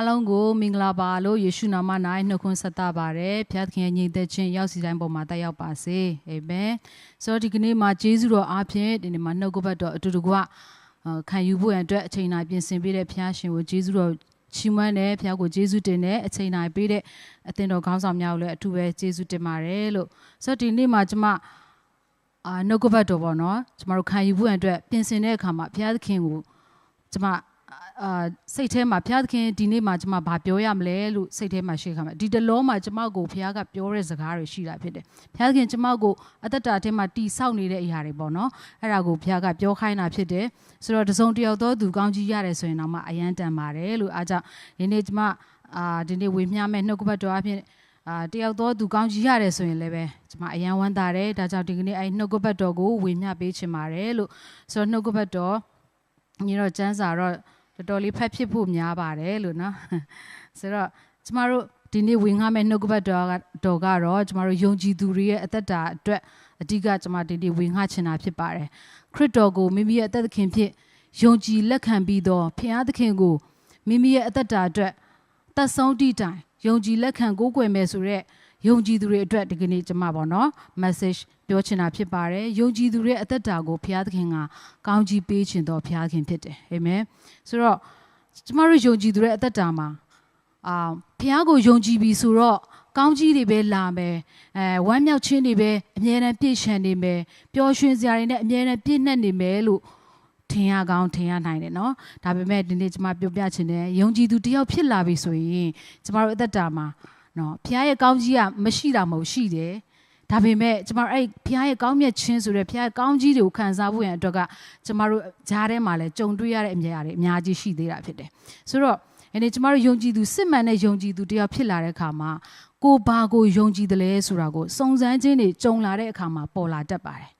အားလုံးကိုမင်္ဂလာပါလို့ယေရှုနာမ၌နှုတ်ခွန်းဆက်သပါတယ်ဖျားသခင်ရဲ့ညီသက်ချင်းရောက်စီတိုင်းပေါ်မှာတက်ရောက်ပါစေအာမင်ဆိုတော့ဒီကနေ့မှာဂျေဇုတော်အားဖြင့်ဒီနေ့မှာနှုတ်ကပတ်တော်အတူတကွခံယူဖို့အတွက်အချိန်တိုင်းပြင်ဆင်ပေးတဲ့ဖျားရှင်ကိုဂျေဇုတော်ချီးမွမ်းတယ်ဖျားကိုဂျေဇုတင်တယ်အချိန်တိုင်းပေးတဲ့အသင်တော်ခေါင်းဆောင်များကိုလည်းအထူးပဲဂျေဇုတင်ပါတယ်လို့ဆိုတော့ဒီနေ့မှာကျွန်မအာနှုတ်ကပတ်တော်ပေါ့နော်ကျမတို့ခံယူဖို့အတွက်ပြင်ဆင်တဲ့အခါမှာဘုရားသခင်ကိုကျမ အာစိတ်ထဲမှာဘုရားသခင်ဒီနေ့မှာကျမဘာပြောရမလဲလို့စိတ်ထဲမှာရှိခါမှာဒီတလောမှာကျမကိုဘုရားကပြောတဲ့စကားတွေရှိတာဖြစ်တယ်ဘုရားသခင်ကျမကိုအသက်တာထဲမှာတီဆောက်နေတဲ့အရာတွေပေါ့နော်အဲ့ဒါကိုဘုရားကပြောခိုင်းတာဖြစ်တယ်ဆိုတော့တစုံတယောက်သောသူကောင်းကြီးရတယ်ဆိုရင်တော့မှအယံတန်ပါတယ်လို့အားကြောင့်ဒီနေ့ကျမအာဒီနေ့ဝေမျှမဲ့နှုတ်ကပတ်တော်အဖြစ်အာတယောက်တော့သူကောင်းကြီးရတယ်ဆိုရင်လည်းပဲကျွန်မအယံဝမ်းသာတယ်ဒါကြောင့်ဒီကနေ့အဲနှုတ်ကပတ်တော်ကိုဝေမျှပေးချင်ပါတယ်လို့ဆိုတော့နှုတ်ကပတ်တော်ညီတော့ကျမ်းစာတော့ တော်တော်လေးဖတ်ဖြစ်ဖို့များပါတယ်လို့နော်ဆိုတော့ကျမတို့ဒီနေ့ဝင်ငှမဲ့နှုတ်ကပတ်တော်ကတော်ကတော့ကျမတို့ယုံကြည်သူတွေရဲ့အသက်တာအတွက်အဓိကကျမဒီနေ့ဝင်ငှချင်တာဖြစ်ပါတယ်ခရစ်တော်ကိုမိမိရဲ့အသက်သခင်ဖြစ်ယုံကြည်လက်ခံပြီးတော့ဖခင်သခင်ကိုမိမိရဲ့အသက်တာအတွက်သက်ဆုံးတိတိုင်ယုံကြည်လက်ခံကိုးကွယ်မယ်ဆိုတော့ ယုံကြည်သူတွေအတွက်ဒီကနေ့ကျမပေါ့နော် message ပြောချင်တာဖြစ်ပါတယ်ယုံကြည်သူတွေအသက်တာကိုဘုရားသခင်ကကောင်းကြီးပေးခြင်းတော်ဘုရားသခင်ဖြစ်တယ်အာမင်ဆိုတော့ကျမတို့ယုံကြည်သူတွေအသက်တာမှာအာဘုရားကိုယုံကြည်ပြီဆိုတော့ကောင်းကြီးတွေပဲလာမယ်အဲဝမ်းမြောက်ခြင်းတွေပဲအမြဲတမ်းပြည့်ရှံနေမယ်ပျော်ရွှင်စရာတွေနဲ့အမြဲတမ်းပြည့်နှက်နေမယ်လို့ထင်ရကောင်းထင်ရနိုင်တယ်နော်ဒါပေမဲ့ဒီနေ့ကျွန်မပြောပြချင်တယ်ယုံကြည်သူတယောက်ဖြစ်လာပြီဆိုရင်ကျွန်တော်တို့အသက်တာမှာ နော်ဘုရားရဲ့ကောင်းကြီးကမရှိတာမဟုတ်ရှိတယ်ဒါပေမဲ့ကျမတို့အဲ့ဘုရားရဲ့ကောင်းမြတ်ခြင်းဆိုတဲ့ဘုရားရဲ့ကောင်းကြီးတွေကိုခံစားဖို့ရန်အတွက်ကကျမတို့ဂျားထဲမှာလည်းကြုံတွေ့ရတဲ့အမြဲအရာတွေအများကြီးရှိသေးတာဖြစ်တယ်ဆိုတော့ဒီနေ့ကျမတို့ယုံကြည်သူစစ်မှန်တဲ့ယုံကြည်သူတယောက်ဖြစ်လာတဲ့အခါမှာကိုဘာကိုယုံကြည်တယ်လဲဆိုတာကိုစုံစမ်းခြင်းတွေကြုံလာတဲ့အခါမှာပေါ်လာတတ်ပါတယ်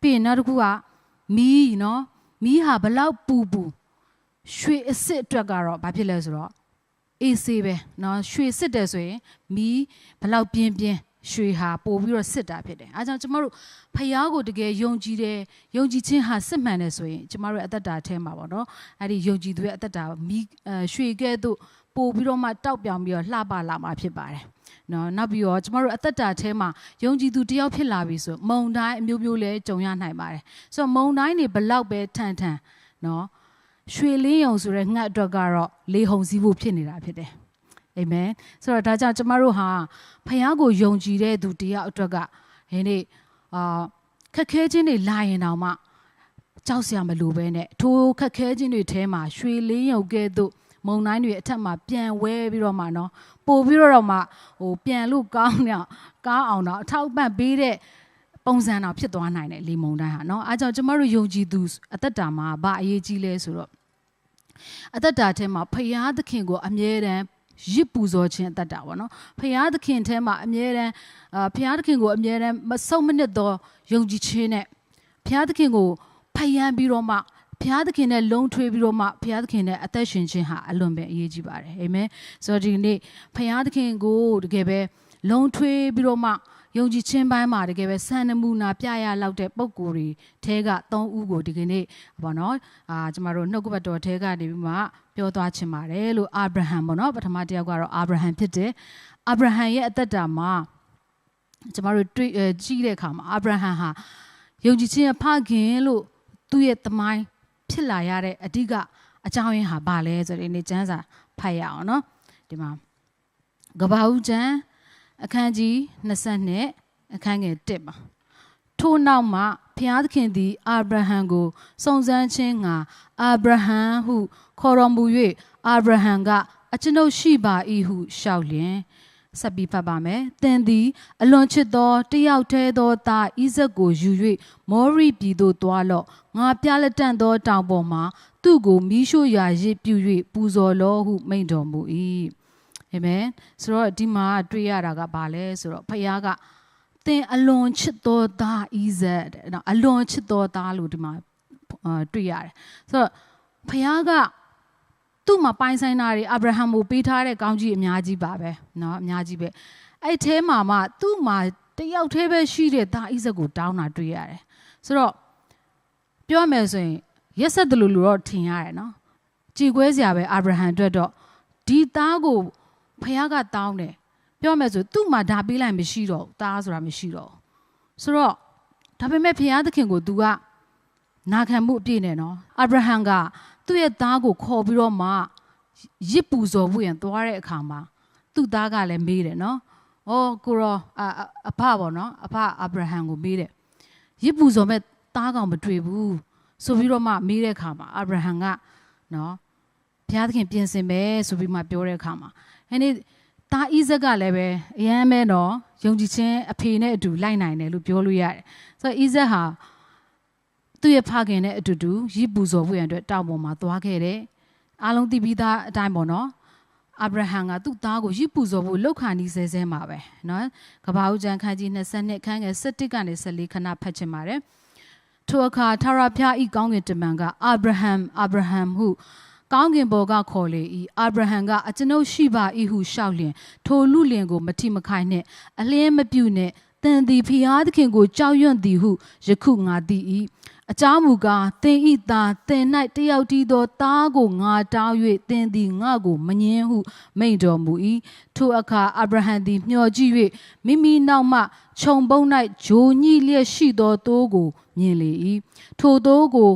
ပြီးရင်နောက်တစ်ခုကမီးနော်မီးဟာဘလောက်ပူပူရွှေအစ်စ်အတွက်ကတော့ဘာဖြစ်လဲဆိုတော့ အေးဆေးပဲเนาะရွှေစစ်တယ်ဆိုရင်မီးဘလောက်ပြင်းပြင်းရွှေဟာပို့ပြီးတော့စစ်တာဖြစ်တယ်အဲကြောင့်ကျမတို့ဖျားကိုတကယ်ယုံကြည်တယ်ယုံကြည်ခြင်းဟာစစ်မှန်တယ်ဆိုရင်ကျမတို့ရဲ့အသက်တာထဲမှာပေါ့နော်အဲ့ဒီယုံကြည်သူရဲ့အသက်တာမီးရွှေကဲ့သို့ပို့ပြီးတော့မှတောက်ပြောင်ပြီးတော့လှပလာမှာဖြစ်ပါတယ်နော်နောက်ပြီးတော့ကျမတို့အသက်တာထဲမှာယုံကြည်သူတယောက်ဖြစ်လာပြီဆိုမုံတိုင်းအမျိုးမျိုးလဲကြုံရနိုင်ပါတယ်ဆိုတော့မုံတိုင်းတွေဘလောက်ပဲထန်ထန်နော် ရွှေလင်းယုံဆိုတဲ့ငှက်အတွက်ကတော့လေဟုန်စည်းဖို့ဖြစ်နေတာဖြစ်တယ်အာမင်ဆိုတော့ဒါကြောင့်ကျမတို့ဟာဖခင်ကိုယုံကြည်တဲ့သူတယောက်အတွက်ကဒီနေ့အာခက်ခဲခြင်းတွေလာရင်တောင်မှကြောက်စရာမလိုဘဲနဲ့ထိုးခက်ခဲခြင်းတွေထဲမှာရွှေလင်းယုံကဲ့သို့မုံတိုင်းတွေအထက်မှာပြန်ဝဲပြီးတော့မှနော်ပို့ပြီးတော့မှဟိုပြန်လို့ကောင်းတော့ကောင်းအောင်တော့အထောက်ပံ့ပေးတဲ့ပုံစံတော့ဖြစ်သွားနိုင်တယ်လေမုံတိုင်းဟာနော်အဲကြောင့်ကျမတို့ယုံကြည်သူအသက်တာမှာဘာအရေးကြီးလဲဆိုတော့ အသက်တာထဲမှာဖရာသခင်ကိုအမြဲတမ်းရစ်ပူဇော်ခြင်းအသက်တာပေါ့နော်ဖရာသခင်ထဲမှာအမြဲတမ်းအာဖရာသခင်ကိုအမြဲတမ်းမဆုံးမနစ်သောယုံကြည်ခြင်းနဲ့ဖရာသခင်ကိုဖယံပြီးတော့မှဘုရားသခင်နဲ့လုံထွေးပြီးတော့မှဘုရားသခင်နဲ့အသက်ရှင်ခြင်းဟာအလွန်ပဲအရေးကြီးပါတယ်အာမင်ဆိုတော့ဒီနေ့ဘုရားသခင်ကိုတကယ်ပဲလုံထွေးပြီးတော့မှ ယုံကြည်ခြင်းပိုင်းမှာတကယ်ပဲစံနမူနာပြရလောက်တဲ့ပုံကိုယ်တွေထဲက၃ဦးကိုဒီကနေ့ပေါ့နော်အာကျမတို့နှုတ်ကပတ်တော်ထဲကနေပြီးမှပြောသွားချင်ပါတယ်လို့အာဗြဟံပေါ့နော်ပထမတစ်ယောက်ကတော့အာဗြဟံဖြစ်တယ်အာဗြဟံရဲ့အသက်တာမှာကျမတို့တွေ့ကြည့်တဲ့အခါမှာအာဗြဟံဟာယုံကြည်ခြင်းရဲ့ဖခင်လို့သူ့ရဲ့သမိုင်းဖြစ်လာရတဲ့အဓိကအကြောင်းရင်းဟာဘာလဲဆိုရင်ဒီကျမ်းစာဖတ်ရအောင်နော်ဒီမှာကဘာဦးကျမ်း အခန်းကြီး20အခန်းငယ်1ပါထို့နောက်မှဖျားသခင်သည်အာဗြဟံကိုစုံစမ်းခြင်းငါအာဗြဟံဟုခေါ်တော်မူ၍အာဗြဟံကအကျွန်ုပ်ရှိပါ၏ဟုလျှောက်လျင်ဆက်ပြီးဖတ်ပါမယ်။သင်သည် အလွန်ချစ်သောတယောက်တည်းသောသားဣဇက်ကိုယူ၍မောရိပြည်သို့သွားလော့။ငါပြလက်တန့်သောတောင်ပေါ်မှာသူ့ကိုမိရှို့ရာရစ်ပြု၍ပူဇော်လော့ဟုမိန့်တော်မူ၏။ အာမင်။ဆိုတော့ဒီမှာတွေ့ရတာကဘာလဲဆိုတော့ဖခင်ကသင်အလွန်ချစ်သောသားဣဇက်တဲ့နော်အလွန်ချစ်သောသားလို့ဒီမှာတွေ့ရတယ်။ဆိုတော့ဖခင်ကသူ့မှာပိုင်ဆိုင်တာတွေအာဗြဟံကိုပေးထားတဲ့ကောင်းကြီးအများကြီးပါပဲเนาะအများကြီးပဲအဲ့အဲမှာမှသူ့မှာတယောက်တည်းပဲရှိတဲ့ဒါအိဇက်ကိုတောင်းတာတွေ့ရတယ်ဆိုတော့ပြောမယ်ဆိုရင်ရက်ဆက်တယ်လို့လို့တော့ထင်ရတယ်เนาะကြည်ကွဲစရာပဲအာဗြဟံအတွက်တော့ ဒီသားကို ဖခင်ကတောင်းတယ်ပြောမယ်ဆိုသူ့မှာဒါပေးလိုက်မရှိတော့ဘူးသားဆိုတာမရှိတော့ဘူးဆိုတော့ဒါပေမဲ့ဖခင်သခင်ကို तू ကနာခံမှုအပြည့်နဲ့နော်အာဗြဟံကသူ့ရဲ့သားကိုခေါ်ပြီးတော့မှရစ်ပူဇော်ဖို့ရန်သွားတဲ့အခါမှာသူ့သားကလည်းမေးတယ်နော်။အော်ကိုရောအအဖပေါ့နော်အဖအာဗြဟံကိုမေးတယ်။ရစ်ပူဇော်မဲ့သားကောင်မတွေ့ဘူးဆိုပြီးတော့မှမေးတဲ့အခါမှာအာဗြဟံကနော်ဘုရားသခင်ပြင်ဆင်မယ်ဆိုပြီးမှပြောတဲ့အခါမှာ အဲ့ဒီတာဣဇက်ကလည်းပဲအရန်မဲတော့ယုံကြည်ခြင်းအဖေနဲ့အတူလိုက်နိုင်တယ်လို့ပြောလို့ရတယ်။ဆိုတော့ဣဇက်ဟာသူ့ရဲ့ဖခင်နဲ့အတူတူရစ်ပူဇော်ဖို့ရန်အတွက်တောင်ပေါ်မှာသွားခဲ့တယ်။အားလုံးသိပြီးသားအတိုင်းပေါ့နော်။အာဗြဟံကသူ့သားကိုရစ်ပူဇော်ဖို့လှုပ်ခါနီးဆဲဆဲမှာပဲနော်။ကဘာဦးကျန်ခန်းကြီး22ခန်းငယ်17ကနေ14ခဏဖတ်ချင်ပါတယ်။ထိုအခါထာဝရဘုရားဤကောင်းကင်တမန်ကအာဗြဟံအာဗြဟံဟု ကောင်းကင်ဘော်ကခေါ်လေ၏အာဗြဟံကအကျွန်ုပ်ရှိပါ၏ဟုရှောက်လျင်ထိုလူလင်ကိုမထိမခိုက်နှင့်အလင်းမပြုနှင့်တန်သည်ဖျားသခင်ကိုကြောက်ရွံ့သည်ဟုယခုငါသိ၏အကြောင်းမူကားသင်ဤသားသင်၌တယောက်တည်းသောသားကိုငါတောင်း၍သင်သည်ငါကိုမငင်းဟုမိန့်တော်မူ၏ထိုအခါအာဗြဟံသည်မျှော်ကြည့်၍မိမိနောက်မှခြုံပုံ၌ဂျိုညိလျက်ရှိသောသိုးကိုမြင်လေ၏ထိုသိုးကို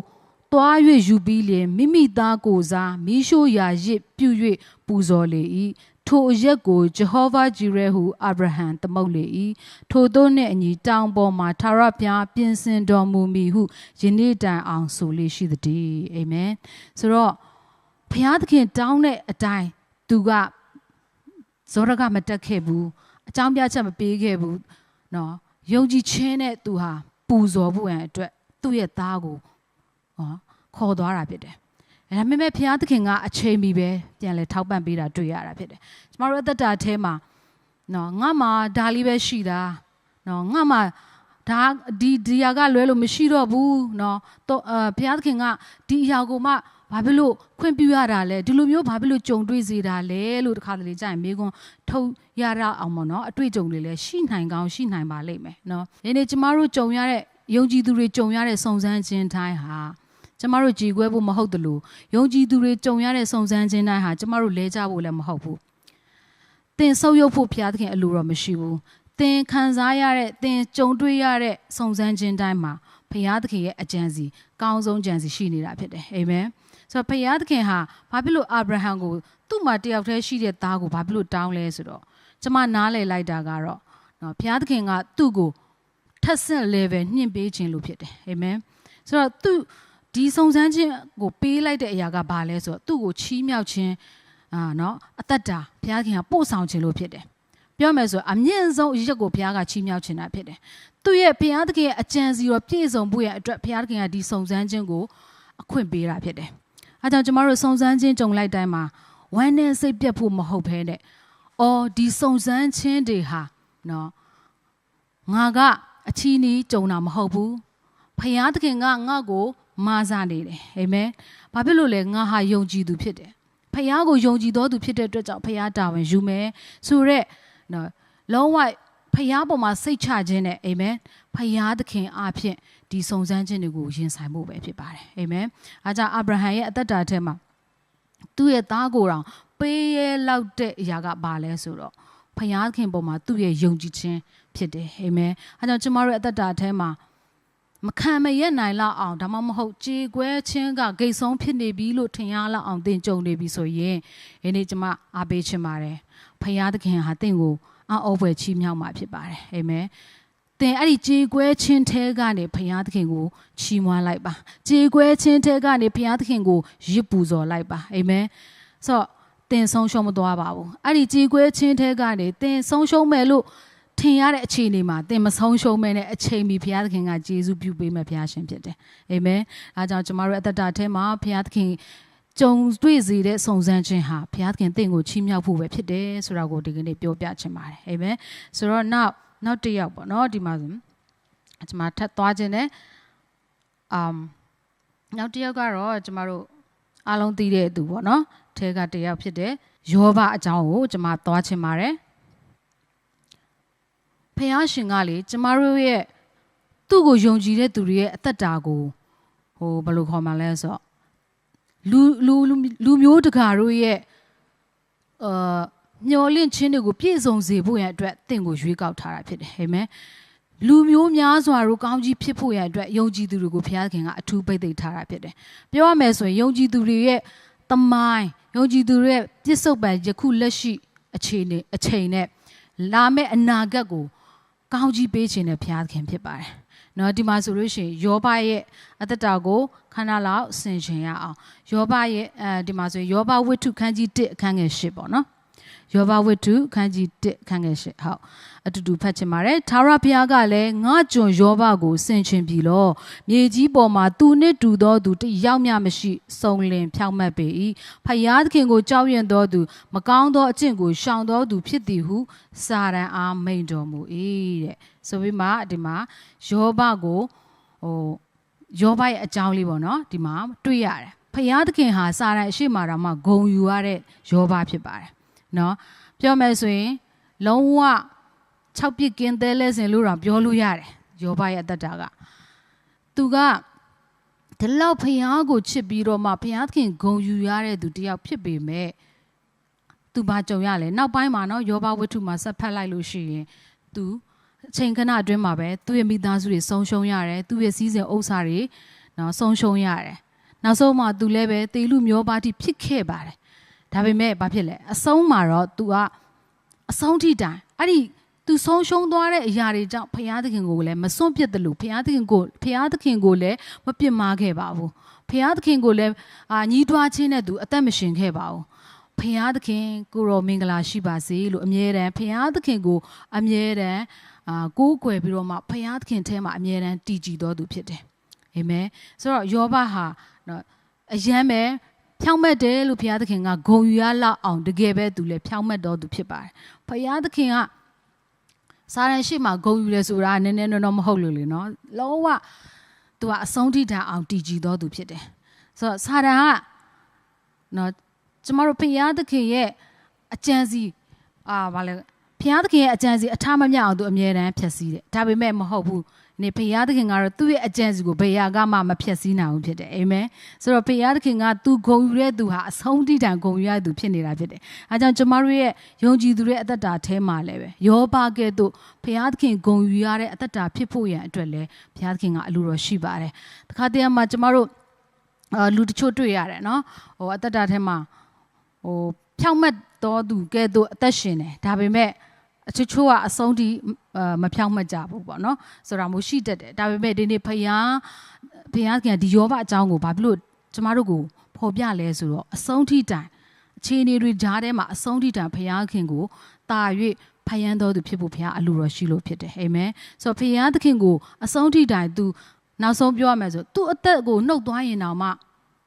သွား၍ယူပြီးလျင်မိမိသားကိုစားမိရှို့ရာရစ်ပြု၍ပူဇော်လေ၏ထိုအရက်ကိုဂျဟောဗာဂျီရဲဟုအာဗြဟံသမုတ်လေ၏ထိုသို့နှင့်အညီတောင်ပေါ်မှာသာရဘုရားပြင်ဆင်တော်မူမည်ဟုယနေ့တိုင်အောင်ဆိုလေရှိသည်အာမင်ဆိုတော့ဘုရားသခင်တောင်းတဲ့အတိုင်းသူကဇောရကမတက်ခဲ့ဘူးအကြောင်းပြချက်မပေးခဲ့ဘူးเนาะယုံကြည်ခြင်းနဲ့သူဟာပူဇော်ဖို့ရန်အတွက်သူ့ရဲ့သားကိုနော် ခေါ်သွားတာဖြစ်တယ်။အဲဒါပေမဲ့ဘုရားသခင်ကအချိန်မီပဲပြန်လဲထောက်ပံ့ပေးတာတွေ့ရတာဖြစ်တယ်။ကျမတို့အသက်တာအဲမှာနော်ငါမှဒါလေးပဲရှိတာနော်ငါမှဒါဒီဒီယာကလွဲလို့မရှိတော့ဘူးနော်တော့အဘုရားသခင်ကဒီအရာကိုမှဘာဖြစ်လို့ခွင့်ပြုရတာလဲဒီလိုမျိုးဘာဖြစ်လို့ကြုံတွေ့စေတာလဲလို့တခါတလေကြာရင်မိကွန်းထုတ်ရရအောင်ပေါ့နော်အတွေ့အကြုံတွေလည်းရှိနိုင်ကောင်းရှိနိုင်ပါလိမ့်မယ်နော်ဒီနေ့ကျမတို့ကြုံရတဲ့ယုံကြည်သူတွေကြုံရတဲ့စုံစမ်းခြင်းတိုင်းဟာ ကျမတို့ကြည်ခွဲဖို့မဟုတ်တလို့ယုံကြည်သူတွေကြုံရတဲ့စုံစမ်းခြင်းတိုင်းဟာကျမတို့လဲကြဖို့လည်းမဟုတ်ဘူး။သင်ဆုပ်ယုပ်ဖို့ဘုရားသခင်အလိုတော်မရှိဘူး။သင်ခံစားရတဲ့သင်ကြုံတွေ့ရတဲ့စုံစမ်းခြင်းတိုင်းမှာဘုရားသခင်ရဲ့အကြံစီကောင်းဆုံးကြံစီရှိနေတာဖြစ်တယ်။အာမင်။ဆိုတော့ဘုရားသခင်ဟာဘာဖြစ်လို့အာဗြဟံကိုသူ့မှာတယောက်တည်းရှိတဲ့သားကိုဘာဖြစ်လို့တောင်းလဲဆိုတော့ကျမနားလည်လိုက်တာကတော့နော်ဘုရားသခင်ကသူ့ကိုထက်ဆင့် level ညှင့်ပေးခြင်းလို့ဖြစ်တယ်အာမင်ဆိုတော့သူ ဒီစုံစမ်းခြင်းကိုပေးလိုက်တဲ့အရာကဘာလဲဆိုတော့သူ့ကိုချီးမြှောက်ခြင်းအာနော်အသက်တာဘုရားခင်ကပို့ဆောင်ခြင်းလို့ဖြစ်တယ်ပြောမယ်ဆိုအမြင့်ဆုံးအရက်ကိုဘုရားကချီးမြှောက်ခြင်းတာဖြစ်တယ်သူ့ရဲ့ဘုရားသခင်ရဲ့အကြံစီတော်ပြည့်စုံဖို့ရအတွက်ဘုရားသခင်ကဒီစုံစမ်းခြင်းကိုအခွင့်ပေးတာဖြစ်တယ်အဲကြောင့်ကျမတို့စုံစမ်းခြင်းကြုံလိုက်တိုင်းမှာဝမ်းနဲ့စိတ်ပြတ်ဖို့မဟုတ်ဘဲနဲ့အော်ဒီစုံစမ်းခြင်းတွေဟာနော်ငါကအချီးနီးကြုံတာမဟုတ်ဘူးဖယားသခင်ကငါ့ကို မာစားနေတယ်အာမင်ဘာဖြစ်လို့လဲငါဟာယုံကြည်သူဖြစ်တယ်ဖယားကိုယုံကြည်တော်သူဖြစ်တဲ့အတွက်ကြောင့်ဖယားတာဝန်ယူမယ်ဆိုတော့နော်လုံးဝဖယားပေါ်မှာစိတ်ချခြင်းနဲ့အာမင်ဖယားသခင်အားဖြင့်ဒီစုံစမ်းခြင်းတွေကိုရင်ဆိုင်ဖို့ပဲဖြစ်ပါတယ်အာမင်အားကြောင့်အာဗြဟံရဲ့အသက်တာထဲမှာသူ့ရဲ့သားကိုယ်တော်ပေးရဲလောက်တဲ့အရာကဘာလဲဆိုတော့ဖယားခင်ပေါ်မှာသူ့ရဲ့ယုံကြည်ခြင်းဖြစ်တယ်အာမင်အဲကြောင့်ကျမတို့အသက်တာထဲမှာ မခံမရက်နိုင်လောက်အောင်ဒါမှမဟုတ်ကြေကွဲခြင်းကဂိတ်ဆုံးဖြစ်နေပြီလို့ထင်ရလောက်အောင်သင်ကြုံနေပြီဆိုရင်ဒီနေ့ကျမအားပေးချင်ပါတယ်ဖယားသခင်ဟာသင်ကိုအောပွဲချီးမြှောက်မှာဖြစ်ပါတယ်အာမင်သင်အဲ့ဒီကြေကွဲခြင်းထဲကနေဘုရားသခင်ကိုချီးမွမ်းလိုက်ပါကြေကွဲခြင်းထဲကနေဘုရားသခင်ကိုရစ်ပူဇော်လိုက်ပါအာမင်ဆိုတော့သင်ဆုံးရှုံးမသွားပါဘူးအဲ့ဒီကြေကွဲခြင်းထဲကနေသင်ဆုံးရှုံးမယ်လို့ ထင်ရတဲ့အခြေအနေမှာသင်မဆုံးရှုံးမဲနဲ့အချိန်မီဘုရားသခင်ကယေရှုပြုပေးမဲ့ဘုရားရှင်ဖြစ်တယ်အာမင်အဲကြောင့်ကျမတို့အသက်တာထဲမှာဘုရားသခင်ကြုံတွေ့စေတဲ့စုံစမ်းခြင်းဟာဘုရားသခင်တင့်ကိုချီးမြှောက်ဖို့ပဲဖြစ်တယ်ဆိုတာကိုဒီကနေ့ပြောပြချင်ပါတယ်အာမင်ဆိုတော့နောက်နောက်တစ်ယောက်ပေါ့နော်ဒီမှာဆိုကျမထပ်သွားခြင်းနဲ့အမ်နောက်တစ်ယောက်ကတော့ကျမတို့အားလုံးသိတဲ့သူပေါ့နော်ထဲကတစ်ယောက်ဖြစ်တဲ့ယောဘအကြောင်းကိုကျမသွားချင်ပါတယ် ဖះရှင်ကလေကျမတို့ရဲ့သူ့ကိုယုံကြည်တဲ့သူတွေရဲ့အသက်တာကိုဟိုဘယ်လိုခေါ်မှလဲဆိုတော့လူလူလူမျိုးတကာတို့ရဲ့အာမျော်လင့်ခြင်းတွေကိုပြည့်စုံစေဖို့ရန်အတွက်တင့်ကိုရွေးကောက်ထားတာဖြစ်တယ်အာမင်လူမျိုးများစွာတို့ကောင်းကြီးဖြစ်ဖို့ရန်အတွက်ယုံကြည်သူတွေကိုဘုရားခင်ကအထူးပိတ်သိမ့်ထားတာဖြစ်တယ်ပြောရမယ်ဆိုရင်ယုံကြည်သူတွေရဲ့တမိုင်းယုံကြည်သူတွေရဲ့ပြစ္ဆုတ်ပံယခုလက်ရှိအခြေအနေအချိန်နဲ့လာမယ့်အနာဂတ်ကို ကောင်းကြီးပေးခြင်းနဲ့ဘုရားခင်ဖြစ်ပါတယ်။နော်ဒီမှာဆိုလို့ရှိရင်ယောဘရဲ့အသက်တာကိုခဏလောက်ဆင်ခြင်ရအောင်။ယောဘရဲ့အဲဒီမှာဆိုရင်ယောဘဝိတ္ထုခန်းကြီး1အခန်းငယ်10ပေါ့နော်။ ယောဘဝိတ္ထုခန်းကြီး1အခန်းငယ်10ဟုတ်အတူတူဖတ်ချင်ပါတယ်။သာရဘုရားကလည်းငါကျွန်ယောဘကိုဆင်ခြင်ပြီလော။မြေကြီးပေါ်မှာသူနှင့်တူသောသူတယောက်မျှမရှိစုံလင်ဖြောက်မတ်ပေ၏။ဖယားသခင်ကိုကြောက်ရွံ့သောသူမကောင်းသောအကျင့်ကိုရှောင်သောသူဖြစ်သည်ဟုစာရန်အားမိန်တော်မူ၏တဲ့။ဆိုပြီးမှဒီမှာယောဘကိုဟိုယောဘရဲ့အကြောင်းလေးပေါ့နော်ဒီမှာတွေ့ရတယ်။ဖယားသခင်ဟာစာရန်အရှိမာတာမှာဂုံယူရတဲ့ယောဘဖြစ်ပါတယ်။ နော်ပြောမယ်ဆိုရင်လုံးဝ6ပြစ်ကင်းသေးလဲစင်လို့တော့ပြောလို့ရတယ်ယောဘရဲ့အသက်တာကသူကဒီလောက်ဖျားကိုချစ်ပြီးတော့မှဖျားခင်ဂုံယူရတဲ့သူတယောက်ဖြစ်ပေမဲ့သူဘာကြုံရလဲနောက်ပိုင်းမှာနော်ယောဘဝတ္ထုမှာဆက်ဖတ်လိုက်လို့ရှိရင်သူအချိန်ခဏအတွင်းမှာပဲသူ့ရဲ့မိသားစုတွေဆုံးရှုံးရတယ်သူ့ရဲ့စီးစိမ်ဥစ္စာတွေနော်ဆုံးရှုံးရတယ်နောက်ဆုံးမှသူလည်းပဲတေလူမျိုးပါတိဖြစ်ခဲ့ပါတယ် ဒါပေမဲ့ဘာဖြစ်လဲအဆုံးမှာတော့ तू ကအဆုံးထိတိုင်အဲ့ဒီသူဆုံးရှုံးသွားတဲ့အရာတွေကြောင့်ဖရာသခင်ကိုလည်းမစွန့်ပစ်တယ်လို့ဖရာသခင်ကိုဖရာသခင်ကိုလည်းမပစ်မားခဲ့ပါဘူးဖရာသခင်ကိုလည်းအာညီးတွားခြင်းနဲ့သူအသက်မရှင်ခဲ့ပါဘူးဖရာသခင်ကိုရောမင်္ဂလာရှိပါစေလို့အမြဲတမ်းဖရာသခင်ကိုအမြဲတမ်းအာကိုးကွယ်ပြီးတော့မှဖရာသခင်ထဲမှာအမြဲတမ်းတည်ကြည်တော်သူဖြစ်တယ်အာမင်ဆိုတော့ယောဘဟာနော်အယမ်းပဲ ဖြောင်းမက်တယ်လို့ဘုရားသခင်ကဂုံယူရလောက်အောင်တကယ်ပဲသူလည်းဖြောင်းမက်တော်သူဖြစ်ပါတယ်။ဘုရားသခင်ကစာရန်ရှိမှဂုံယူလဲဆိုတာနည်းနည်းတော့မဟုတ်လို့လေနော်လောကသူကအဆုံးထိတန်အောင်တည်ကြည်တော်သူဖြစ်တယ်ဆိုတော့စာရန်ကနော်ကျမတို့ဘုရားသခင်ရဲ့အကြံစီအာဗာလဲ ဘုရားသခင်ရဲ့အကြံစီအထားမမြောက်အောင်သူအမြဲတမ်းဖြည့်ဆည်းတယ်ဒါပေမဲ့မဟုတ်ဘူးနေဘုရားသခင်ကတော့သူ့ရဲ့အကြံစီကိုဘယ်ရာကမှမဖြည့်ဆည်းနိုင်ဘူးဖြစ်တယ်အာမင်ဆိုတော့ဘုရားသခင်ကသူဂုံယူတဲ့သူဟာအဆုံးထိတန်ဂုံယူရတဲ့သူဖြစ်နေတာဖြစ်တယ်အဲကြောင့်ကျမတို့ရဲ့ယုံကြည်သူရဲ့အသက်တာထဲမှာလည်းပဲယောဘကဲ့သို့ဘုရားသခင်ဂုံယူရတဲ့အသက်တာဖြစ်ဖို့ရန်အတွက်လည်းဘုရားသခင်ကအလိုတော်ရှိပါတယ်တခါတည်းမှာကျမတို့အာလူတချို့တွေ့ရတယ်နော်ဟိုအသက်တာထဲမှာဟိုဖြောင့်မတ်တော်သူကဲ့သို့အသက်ရှင်တယ်ဒါပေမဲ့ အချို့ချို့ကအဆုံးထိမဖြောင်းမကြဘူးပေါ့နော်ဆိုတာမျိုးရှိတတ်တယ်ဒါပေမဲ့ဒီနေ့ဖယားဖယားကဒီယောဘအကြောင်းကိုဘာဖြစ်လို့ကျမတို့ကိုဖော်ပြလဲဆိုတော့အဆုံးထိတိုင်အခြေအနေတွေကြားထဲမှာအဆုံးထိတိုင်ဖယားခင်ကိုတာ၍ဖယံတော်သူဖြစ်ဖို့ဖယားအလိုတော်ရှိလို့ဖြစ်တယ်အာမင်ဆိုတော့ဖယားသခင်ကိုအဆုံးထိတိုင်သူနောက်ဆုံးပြောရမယ်ဆိုသူအသက်ကိုနှုတ်သွားရင်တော့မှ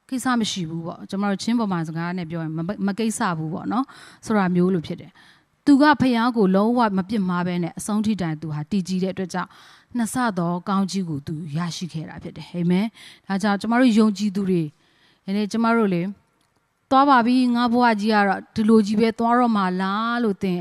ကိစ္စမရှိဘူးပေါ့ကျွန်တော်တို့ချင်းပေါ်မှာစကားနဲ့ပြောရင်မကိစ္စဘူးပေါ့နော်ဆိုတာမျိုးလို့ဖြစ်တယ် သူကဖယားကိုလုံးဝမပြစ်မှားပဲနဲ့အဆုံးထိတိုင်သူဟာတည်ကြည်တဲ့အတွက်ကြောင့်နှစ်ဆသောကောင်းကြီးကိုသူရရှိခဲ့တာဖြစ်တယ်အာမင်ဒါကြောင့်ကျမတို့ယုံကြည်သူတွေယနေ့ကျမတို့လေသွားပါပြီငါဘဝကြီးကတော့ဒီလိုကြီးပဲသွားတော့မှလားလို့သင်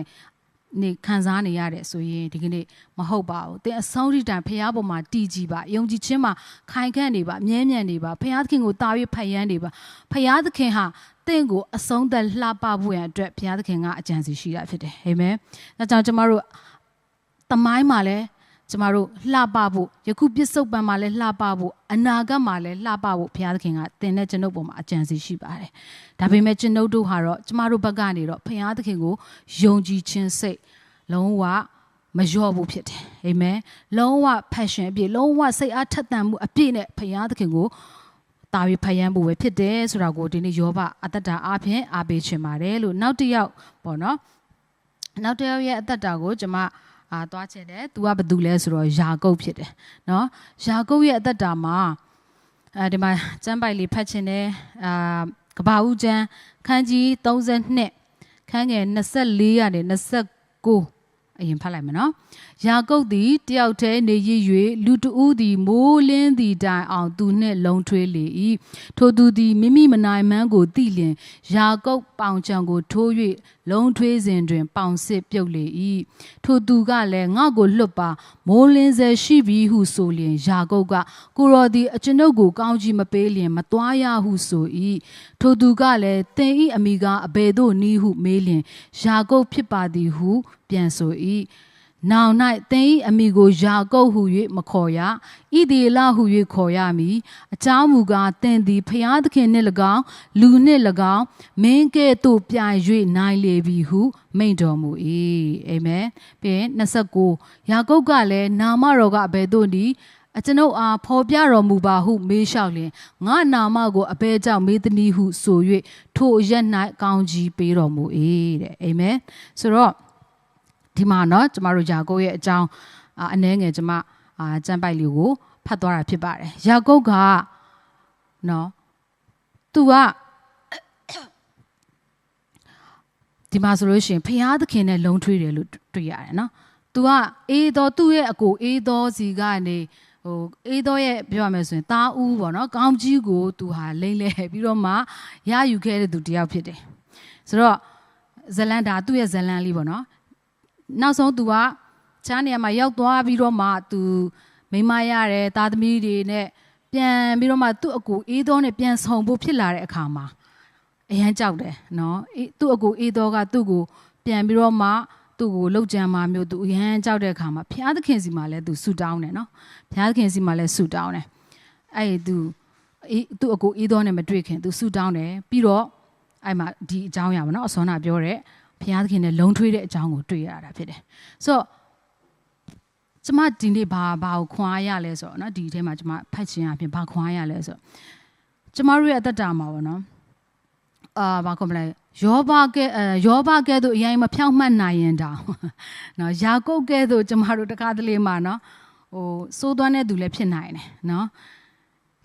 နေခံစားနေရတယ်ဆိုရင်ဒီကနေ့မဟုတ်ပါဘူး။သင်အဆုံးထိတိုင်ဖះပေါ်မှာတည်ကြည်ပါ။ယုံကြည်ခြင်းမှာခိုင်ခန့်နေပါ။မြဲမြံနေပါ။ဖះသခင်ကိုတာ၍ဖယမ်းနေပါ။ဖះသခင်ဟာ တင့်ကိုအဆုံးသက်လှပဖို့ရန်အတွက်ဘုရားသခင်ကအကြံစီရှိတာဖြစ်တယ်အာမင်ဒါကြောင့်ကျမတို့တမိုင်းမှာလည်းကျမတို့လှပဖို့ယခုပြစ္ဆုတ်ပံမှာလည်းလှပဖို့အနာဂတ်မှာလည်းလှပဖို့ဘုရားသခင်ကတင်တဲ့ကျွန်ုပ်ပေါ်မှာအကြံစီရှိပါတယ်ဒါပေမဲ့ကျွန်ုပ်တို့ဟာတော့ကျမတို့ဘက်ကနေတော့ဘုရားသခင်ကိုယုံကြည်ခြင်းစိတ်လုံးဝမလျော့ဘူးဖြစ်တယ်အာမင်လုံးဝ passion အပြည့်လုံးဝစိတ်အားထက်သန်မှုအပြည့်နဲ့ဘုရားသခင်ကို တာပြီးဖယံဖို့ပဲဖြစ်တယ်ဆိုတာကိုဒီနေ့ယောဘအသက်တာအပြင်အားပေးချင်ပါတယ်လို့နောက်တစ်ယောက်ပေါ့နော်နောက်တစ်ယောက်ရဲ့အသက်တာကိုကျွန်မအာသွားချင်တယ်။ तू ကဘာတူလဲဆိုတော့ယာကုပ်ဖြစ်တယ်နော်။ယာကုပ်ရဲ့အသက်တာမှာအဲဒီမှာကျမ်းပိုက်လေးဖတ်ချင်တယ်။အာကဘာဦးကျမ်းခန်းကြီး32ခန်းငယ်24ကနေ29အအရင်ဖတ်လိုက်မယ်နော် ယာကုပ်သည်တယောက်တည်းနေရစ်၍လူတဦးသည်မိုးလင်းသည်တိုင်အောင်သူနှင့်လုံထွေးလေ၏ထိုသူသည်မိမိမနိုင်မှန်းကိုသိလျင်ယာကုပ်ပေါင်ချံကိုထိုး၍လုံထွေးစဉ်တွင် ပေါင်စစ်ပြုတ်လေ၏ထိုသူကလည်းငါ့ကိုလွတ်ပါမိုးလင်းစေရှိပြီဟုဆိုလျင်ယာကုပ်ကကိုရော်သည်အကျွန်ုပ်ကိုကောင်းကြီးမပေးလျင်မသွားရဟုဆို၏ထိုသူကလည်းသင်၏အမိကအဘယ်သို့နည်းဟုမေးလျင်ယာကုပ်ဖြစ်ပါသည်ဟု ပြန်ဆို၏ နောင်၌သင်၏အမိကိုယာကုပ်ဟု၍မခေါ်ရဣဒေလဟု၍ခေါ်ရမည်အကြောင်းမူကားသင်သည်ဖျားသခင်နှင့်၎င်းလူနှင့်၎င်းမင်းကဲ့သို့ပြိုင်၍နိုင်လေပြီဟု မိန့်တော်မူ၏အာမင်ပြီးရင်29ယာကုပ်ကလည်းနာမတော်ကအဘယ်သို့နည်းအကျွန်ုပ်အားဖော်ပြတော်မူပါဟုမေးလျှောက်လျင်ငါနာမကိုအဘဲကြောင့်မေးသည်နည်းဟုဆို၍ထိုအရက်၌ကောင်းကြီးပေးတော်မူ၏တဲ့အာမင်ဆိုတော့ ဒီမှာเนาะကျမတို့ယာကုပ်ရဲ့အကြောင်းအာအနှဲငယ်ကျမအာစံပိုက်လေးကိုဖတ်သွားတာဖြစ်ပါတယ်ယာကုပ်ကเนาะသူကဒီမှာဆိုလို့ရှိရင်ဖျားသခင်နဲ့လုံထွေးတယ်လို့တွေ့ရတယ်နော်။ तू ကအေးတော်သူ့ရဲ့အကိုအေးတော်စီကနေဟိုအေးတော်ရဲ့ပြောရမယ်ဆိုရင်တာဦးပေါ့နော်။ကောင်းကြီးကို तू ဟာလိမ့်လဲပြီးတော့မှရယူခဲ့တဲ့သူတယောက်ဖြစ်တယ်။ဆိုတော့ဇလန်ဒါသူ့ရဲ့ဇလန်လေးပေါ့နော်။ နောက်ဆုံး तू ကချားနေရာမှာရောက်သွားပြီးတော့မှ तू မိမရတယ်သားသမီးတွေနဲ့ပြန်ပြီးတော့မှသူ့အကူအေးတော်နဲ့ပြန်ဆောင်ဖို့ဖြစ်လာတဲ့အခါမှာအရန်ကြောက်တယ်နော်အေးသူ့အကူအေးတော်ကသူ့ကိုပြန်ပြီးတော့မှသူ့ကိုလှုပ်ကြံမှာမျိုးသူအရန်ကြောက်တဲ့အခါမှာဘုရားသခင်စီမှာလည်းသူဆူတောင်းတယ်နော်ဘုရားသခင်စီမှာလည်းဆူတောင်းတယ်အဲ့ဒီသူအေးသူ့အကူအေးတော်နဲ့မတွေ့ခင်သူဆူတောင်းတယ်ပြီးတော့အဲ့မှာဒီအကြောင်းအရာပါနော်အစောနာပြောတဲ့ ဘုရားသခင်နဲ့လုံထွေးတဲ့အကြောင်းကိုတွေ့ရတာဖြစ်တယ်ဆိုတော့ကျမဒီနေ့ဘာဘာကိုခွန်အားရလဲဆိုတော့เนาะဒီအထဲမှာကျမဖတ်ခြင်းအပြင်ဘာခွန်အားရလဲဆိုတော့ကျမတို့ရဲ့အသက်တာမှာပေါ့နော်အာဘာခေါ်မလဲယောဘကဲအဲယောဘကဲတို့အရင်မဖြောင့်မှတ်နိုင်ရင်တောင်နော်ယာကုပ်ကဲတို့ကျမတို့တကားတလေမှာနော်ဟိုစိုးသွမ်းတဲ့သူလည်းဖြစ်နိုင်တယ်နော်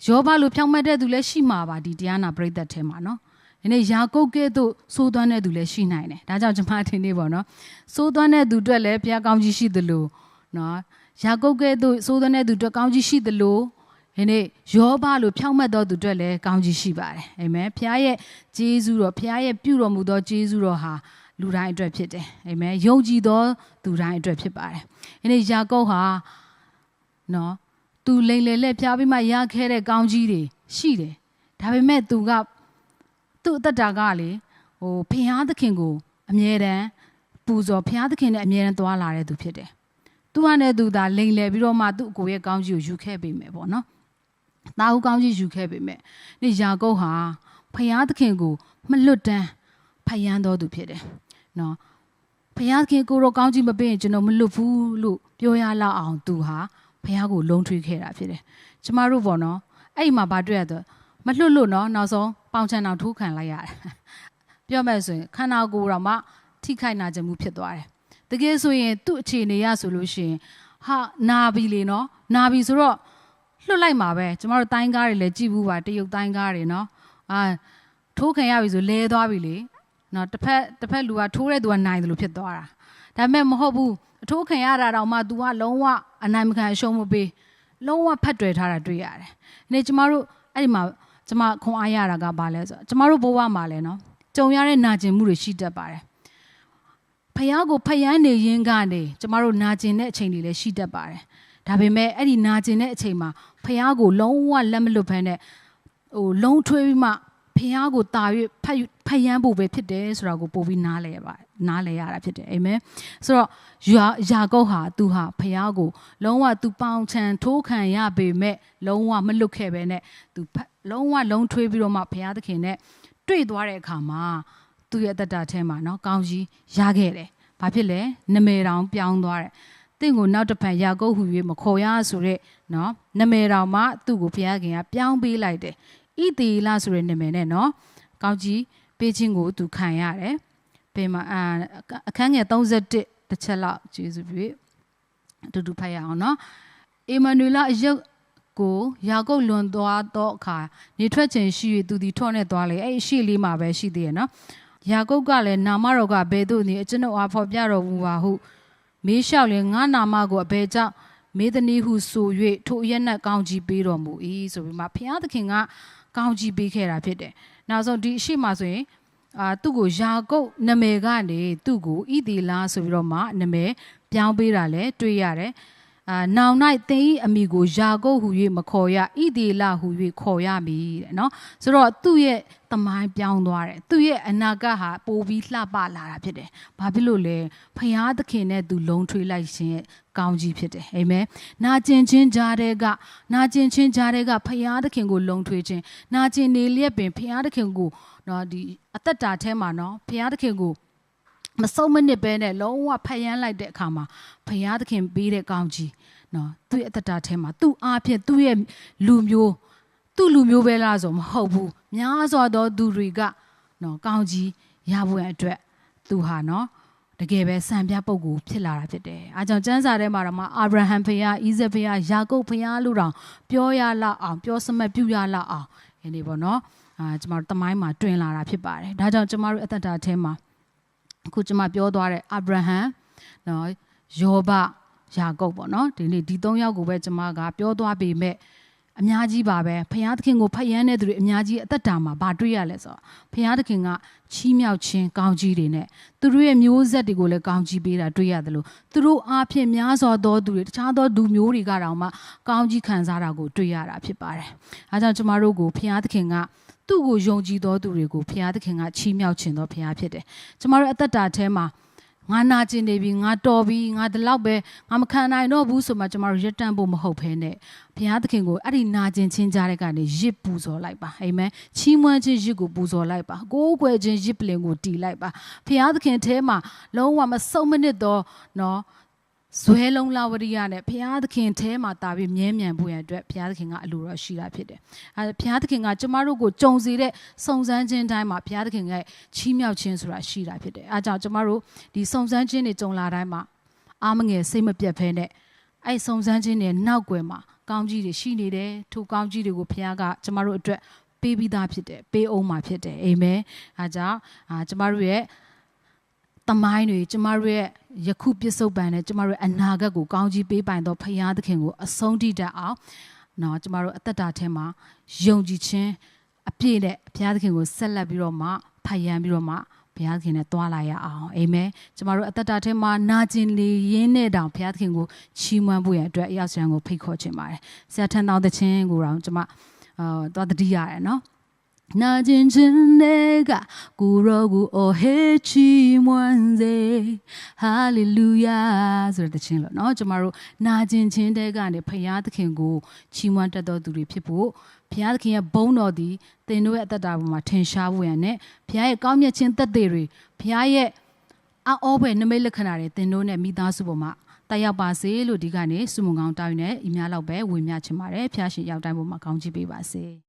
ယောဘလိုဖြောင့်မှတ်တဲ့သူလည်းရှိမှာပါဒီတရားနာပရိသတ်ထဲမှာနော်ဒီ နေ့ယာကုပ်ကဲ့သို့စိုးသွမ်းတဲ့သူလည်းရှိနိုင်တယ်ဒါကြောင့်ကျွန်မထင်နေပေါ့နော်စိုးသွမ်းတဲ့သူအတွက်လည်းဘုရားကောင်းကြီးရှိသလိုနော်ယာကုပ်ကဲ့သို့စိုးသွမ်းတဲ့သူအတွက်ကောင်းကြီးရှိသလိုဒီနေ့ယောဘလိုဖြောင့်မတ်တော်သူအတွက်လည်းကောင်းကြီးရှိပါတယ်အာမင်ဖခင်ရဲ့ဂျေဇုတော်ဖခင်ရဲ့ပြုတော်မူသောဂျေဇုတော်ဟာလူတိုင်းအတွက်ဖြစ်တယ်အာမင်ယုံကြည်သောသူတိုင်းအတွက်ဖြစ်ပါတယ်ဒီနေ့ယာကုပ်ဟာနော်သူလိန်လေလက်ဖျားပြီးမှရခဲ့တဲ့ကောင်းကြီးတွေရှိတယ်ဒါပေမဲ့သူက သူ့အသက်တာကလေဟိုဖခင်သခင်ကိုအမြဲတမ်းပူဇော်ဖခင်သခင်နဲ့အမြဲတမ်းသွားလာတဲ့သူဖြစ်တယ်သူကလည်းသူသာလိန်လေပြီးတော့မှသူ့အကိုရဲ့ကောင်းကြီးကိုယူခဲ့ပေးမယ်ပေါ့နော်။သားဦးကောင်းကြီးယူခဲ့ပေမဲ့နေ့ယာကုပ်ဟာဖယားသခင်ကိုမလွတ်တမ်းဖယံတော်သူဖြစ်တယ်။နော်ဖယားသခင်ကိုရောကောင်းကြီးမပေးရင်ကျွန်တော်မလွတ်ဘူးလို့ပြောရလောက်အောင်သူဟာဖယားကိုလုံထွေးခဲ့တာဖြစ်တယ်။ကျမတို့ပေါ့နော်အဲ့ဒီမှာဗာတွေ့ရတော့ မလွတ်လို့နော်နောက်ဆုံးပေါင်ချန်အောင်ထိုးခံလိုက်ရတယ်။ပြောမယ်ဆိုရင်ခန္ဓာကိုယ်တော်မှထိခိုက်နာခြင်းမှုဖြစ်သွားတယ်။တကယ်ဆိုရင်သူ့အခြေအနေရဆိုလို့ရှိရင်ဟာနာပြီလေနော်နာပြီဆိုတော့လွတ်လိုက်မှာပဲကျမတို့တိုင်းကားတွေလည်းကြည့်ဘူးပါတရုတ်တိုင်းကားတွေနော်အာထိုးခံရပြီဆိုလဲသွားပြီလေနော်တစ်ဖက်တစ်ဖက်လူကထိုးတဲ့သူကနိုင်တယ်လို့ဖြစ်သွားတာဒါပေမဲ့မဟုတ်ဘူးအထိုးခံရတာတော့မှ तू ကလုံးဝအနိုင်မခံအရှုံးမပေးလုံးဝဖတ်တွယ်ထားတာတွေ့ရတယ်။ဒီကျမတို့အဲ့ဒီမှာ ကျမခွန်အားရတာကဘာလဲဆိုတော့ကျမတို့ဘဝမှာလဲနော်ကြုံရတဲ့နာကျင်မှုတွေရှိတတ်ပါတယ်။ဖယားကိုဖယမ်းနေရင်းကနေကျမတို့နာကျင်တဲ့အချိန်တွေလည်းရှိတတ်ပါတယ်။ဒါပေမဲ့အဲ့ဒီနာကျင်တဲ့အချိန်မှာဖះကိုလုံးဝလက်မလွတ်ဖဲနဲ့ဟိုလုံးထွေးပြီးမှ ဖះကိုတာ၍ဖတ်ဖတ်ရမ်းဖို့ပဲဖြစ်တယ်ဆိုတာကိုပို့ပြီးနားလဲရပါနားလဲရတာဖြစ်တယ်အာမင်ဆိုတော့ယာယာကုပ်ဟာသူဟာဖះကိုလုံးဝသူပေါင်ချန်ထိုးခံရပေမဲ့လုံးဝမလွတ်ခဲ့ပဲနဲ့သူလုံးဝလုံးထွေးပြီးတော့မှဖះသခင်နဲ့တွေ့သွားတဲ့အခါမှာသူ့ရဲ့တတထဲမှာเนาะကောင်းကြီးရခဲ့တယ်ဘာဖြစ်လဲနမေတောင်ပြောင်းသွားတယ်တင့်ကိုနောက်တစ်ဖန်ယာကုပ်ဟူ၍မခေါ်ရဆိုတဲ့နော်နမယ်တော်မှသူ့ကိုဘုရားခင်ကပြောင်းပေးလိုက်တယ် ဣသေလဆိုတဲ့နမယ်နဲ့နော်ကောင်းကြီးပေးခြင်းကိုသူခံရတယ်ဘယ်မှာအခန်းငယ်31တစ်ချက်လောက်ကျေးဇူးပြုအတူတူဖတ်ရအောင်နော်အေမနွေလအယုတ်ကိုယာကုပ်လွန်သွားတော့အခါနေထွက်ခြင်းရှိ၍သူသည်ထော့နဲ့သွားလေအဲ့အရှိလေးမှာပဲရှိသေးရနော်ယာကုပ်ကလည်းနာမတော်ကဘယ်သို့နည်းအကျွန်ုပ်အားဖော်ပြတော်မူပါဟုမေးလျှောက်လဲငါနာမကိုအဘယ်ကြောင့်မေသနီဟုဆို၍ထိုအရက်နက်ကောင်းကြီးပေးတော်မူ၏ဆိုပြီးမှဘုရားသခင်က ကောင်းကြီးပေးခဲ့တာဖြစ်တယ်နောက်ဆုံးဒီအရှိမဆိုရင်အာသူ့ကိုယာကုပ်နာမည်ကနေသူ့ကိုဣသီလာဆိုပြီးတော့မှနာမည်ပြောင်းပေးတာလဲတွေ့ရတယ် အာနောင်၌သင်၏အမိကိုယာကုပ်ဟူ၍မခေါ်ရဣသေလဟူ၍ခေါ်ရမည်တဲ့နော်ဆိုတော့သူ့ရဲ့တမိုင်းပြောင်းသွားတယ်သူ့ရဲ့အနာဂတ်ဟာပိုပြီးလှပလာတာဖြစ်တယ်ဘာဖြစ်လို့လဲဖယားသခင်နဲ့သူလုံထွေးလိုက်ခြင်းရဲ့ကောင်းကြီးဖြစ်တယ်အာမင်နာကျင်ချင်းကြားတဲ့ကနာကျင်ချင်းကြားတဲ့ကဖယားသခင်ကိုလုံထွေးခြင်းနာကျင်နေလျက်ပင်ဖယားသခင်ကိုနော်ဒီအသက်တာထဲမှာနော်ဖယားသခင်ကို မဆုံးမနစ်ပဲနဲ့လုံးဝဖယမ်းလိုက်တဲ့အခါမှာဖယားသခင်ပေးတဲ့ကောင်းကြီးနော်သူ့ရဲ့အသက်တာထဲမှာသူ့အားဖြင့်သူ့ရဲ့လူမျိုးသူ့လူမျိုးပဲလားဆိုမဟုတ်ဘူးများစွာသောသူတွေကနော်ကောင်းကြီးရဖို့အတွက်သူဟာနော်တကယ်ပဲစံပြပုဂ္ဂိုလ်ဖြစ်လာတာဖြစ်တယ်။အားကြောင့်ကျမ်းစာထဲမှာတော့မှအာဗြဟံဖခင်၊ဣဇက်ဖခင်၊ယာကုပ်ဖခင်လို့တောင်ပြောရလောက်အောင်ပြောစမတ်ပြုရလောက်အောင်ဒီနေ့ပေါ့နော်။အာကျမတို့တမိုင်းမှာတွင်လာတာဖြစ်ပါတယ်။ဒါကြောင့်ကျမတို့အသက်တာထဲမှာ အခုကျမပြောသွားတဲ့အာဗြဟံနော်ယောဘယာကုပ်ပေါ့နော်ဒီနေ့ဒီ၃ယောက်ကိုပဲကျမကပြောသွားပေမဲ့အများကြီးပါပဲဖခင်သခင်ကိုဖယမ်းတဲ့သူတွေအများကြီးအသက်တာမှာဘာတွေ့ရလဲဆိုတော့ဖခင်သခင်ကချီးမြှောက်ခြင်းကောင်းကြီးတွေနဲ့သူတို့ရဲ့မျိုးဆက်တွေကိုလည်းကောင်းကြီးပေးတာတွေ့ရတယ်လို့သူတို့အားဖြင့်များစွာသောသူတွေတခြားသောသူမျိုးတွေကတောင်မှကောင်းကြီးခံစားတာကိုတွေ့ရတာဖြစ်ပါတယ်။အဲကြောင့်ကျမတို့ကိုဖခင်သခင်က သူ့ကိုယုံကြည်သောသူတွေကိုဖခင်သခင်ကချီးမြှောက်ခြင်းသောဖခင်ဖြစ်တယ်။ကျမတို့အသက်တာထဲမှာငါနာကျင်နေပြီငါတော်ပြီငါဒီလောက်ပဲငါမခံနိုင်တော့ဘူးဆိုမှကျမတို့ရတန့်ဖို့မဟုတ်ဘဲနဲ့ဘုရားသခင်ကိုအဲ့ဒီနာကျင်ချင်းကြားတဲ့ကနေရစ်ပူဇော်လိုက်ပါအာမင်ချီးမွမ်းခြင်းရစ်ကိုပူဇော်လိုက်ပါကိုးကွယ်ခြင်းရစ်ပလင်ကိုတီးလိုက်ပါဘုရားသခင်အဲမှာလုံးဝမစုံမနစ်တော့နော် ဇွဲလုံးလာဝရိယနဲ့ဘုရားသခင်အဲမှာတာပြီးမြဲမြံဖို့ရအတွက်ဘုရားသခင်ကအလိုတော်ရှိတာဖြစ်တယ်။အဲဘုရားသခင်ကကျမတို့ကိုကြုံစေတဲ့စုံစမ်းခြင်းတိုင်းမှာဘုရားသခင်ရဲ့ချီးမြှောက်ခြင်းဆိုတာရှိတာဖြစ်တယ်။အဲကြောင့်ကျမတို့ဒီစုံစမ်းခြင်းတွေကြုံလာတိုင်းမှာအားမငယ်စိတ်မပြတ်ဖဲနဲ့အဲ့စုံစမ်းခြင်းတွေနောက်ွယ်မှာကောင်းကြီးတွေရှိနေတယ်ထိုကောင်းကြီးတွေကိုဘုရားကကျမတို့အတွက်ပေးပြီးသားဖြစ်တယ်ပေးအောင်မှာဖြစ်တယ်အာမင်။အဲကြောင့်အာကျမတို့ရဲ့ တမိုင်းတွေကျမတို့ရဲ့ယခုပြစ္ဆုတ်ပံနဲ့ကျမတို့ရဲ့အနာဂတ်ကိုကောင်းကြီးပေးပိုင်သောဖခင်သခင်ကိုအဆုံးထိတတ်အောင်နော်ကျမတို့အသက်တာထဲမှာယုံကြည်ခြင်းအပြည့်နဲ့ဘုရားသခင်ကိုဆက်လက်ပြီးတော့မှဖယံပြီးတော့မှဘုရားသခင်နဲ့တွာလာရအောင်အာမင်ကျမတို့အသက်တာထဲမှာနာကျင်လေရင်းနဲ့တောင်ဘုရားသခင်ကိုချီးမွမ်းဖို့ရအတွက်အရောက်စံကိုဖိတ်ခေါ်ခြင်းပါတယ်ဆရာထန်တော်သခြင်းကိုတော့ကျမအာသွားတတိရတယ်နော် နာကျင်ခြင်းတွေကကိုရောကိုအော်ဟေချီးမွမ်းစေဟာလေလုယာဆိုတဲ့ခြင်းလို့เนาะကျမတို့နာကျင်ခြင်းတဲ့ကနေဖခင်သခင်ကိုချီးမွမ်းတတ်တော်သူတွေဖြစ်ဖို့ဘုရားသခင်ရဲ့ဘုန်းတော်သည်သင်တို့ရဲ့အသက်တာပေါ်မှာထင်ရှားဖို့ရန်နဲ့ဘုရားရဲ့ကောင်းမြတ်ခြင်းသက်သေတွေဘုရားရဲ့အောဘွယ်နမိတ်လက္ခဏာတွေသင်တို့နဲ့မိသားစုပေါ်မှာတက်ရောက်ပါစေလို့ဒီကနေ့စုမုံကောင်းတောင်းနေအများလောက်ပဲဝေမျှချင်ပါတယ်ဖျားရှင်ရောက်တိုင်းပေါ်မှာကောင်းချီးပေးပါစေ။